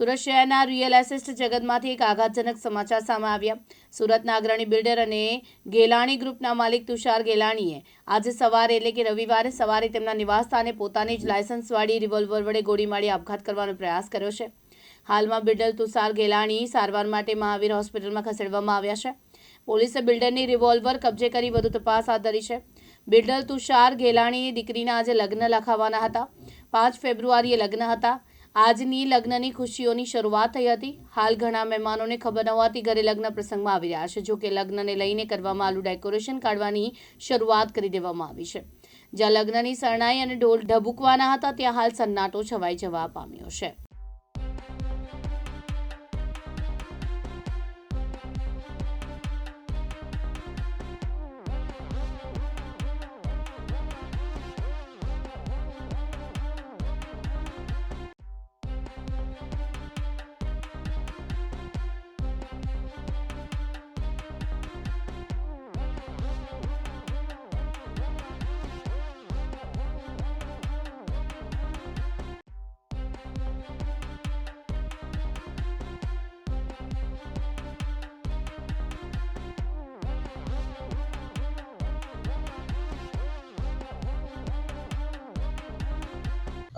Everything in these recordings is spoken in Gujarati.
સુરત શહેરના રિયલ એસ્ટેટ જગતમાંથી એક આઘાતજનક સમાચાર સામે આવ્યા. સુરતના અગ્રણી બિલ્ડર અને ગેલાણી ગ્રુપના માલિક તુષાર ગેલાણીએ આજે સવારે એટલે કે રવિવારે સવારે તેમના નિવાસસ્થાને પોતાની જ લાયસન્સવાળી રિવોલ્વર વડે ગોળી મારી આપઘાત કરવાનો પ્રયાસ કર્યો છે. હાલમાં બિલ્ડર તુષાર ગેલાણી સારવાર માટે મહાવીર હોસ્પિટલમાં ખસેડવામાં આવ્યા છે. પોલીસે બિલ્ડરની રિવોલ્વર કબજે કરી વધુ તપાસ હાથ ધરી છે. બિલ્ડર તુષાર ગેલાણીએ દીકરીના આજે લગ્ન લખાવાના હતા. પાંચ ફેબ્રુઆરીએ લગ્ન હતા. આજની લગ્નની ખુશીઓની શરૂઆત થઈ હતી. હાલ ઘણા મહેમાનોને ખબર ન હોવાથી ઘરે લગ્ન પ્રસંગમાં આવી રહ્યા છે. જો કે લગ્નને લઈને કરવામાં આવેલું ડેકોરેશન કાઢવાની શરૂઆત કરી દેવામાં આવી છે. જ્યાં લગ્નની શરણાઈ અને ઢોલ ઢબુકવાના હતા, ત્યાં હાલ સન્નાટો છવાઈ જવા પામ્યો છે.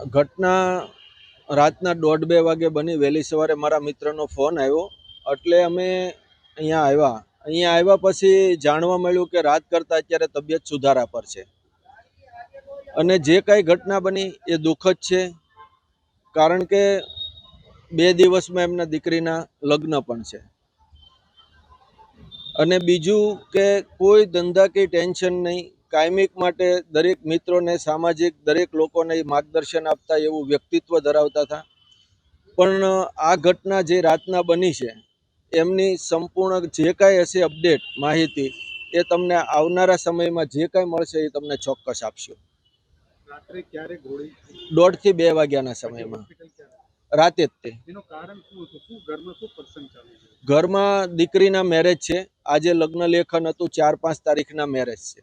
ઘટના રાતના દોઢ બે વાગે બની. વહેલી સવારે મારા મિત્રનો ફોન આવ્યો. એટલે અમે અહીંયા આવ્યા. અહીંયા આવ્યા પછી જાણવા મળ્યું કે રાત કરતાં અત્યારે તબિયત સુધારા પર છે. અને જે કાંઈ ઘટના બની એ દુઃખદ છે. કારણ કે બે દિવસમાં એમના દીકરીના લગ્ન પણ છે. અને બીજું કે કોઈ ધંધા કે ટેન્શન નહીં. કાયમિક માટે દરેક મિત્રોને સામાજિક દરેક લોકોને માર્ગદર્શન આપતા એવું વ્યક્તિત્વ ધરાવતા હતા. પણ આ ઘટના જે રાતના બની છે એમની સંપૂર્ણ જે કાંઈ હશે અપડેટ માહિતી એ તમને આવનારા સમયમાં જે કાંઈ મળશે એ તમને ચોક્કસ આપશું. દોઢથી બે વાગ્યાના સમયમાં. રાતે જ તે. ઘરમાં દીકરીના મેરેજ છે. આજે લગ્ન લેખન હતું ચાર પાંચ તારીખના મેરેજ છે.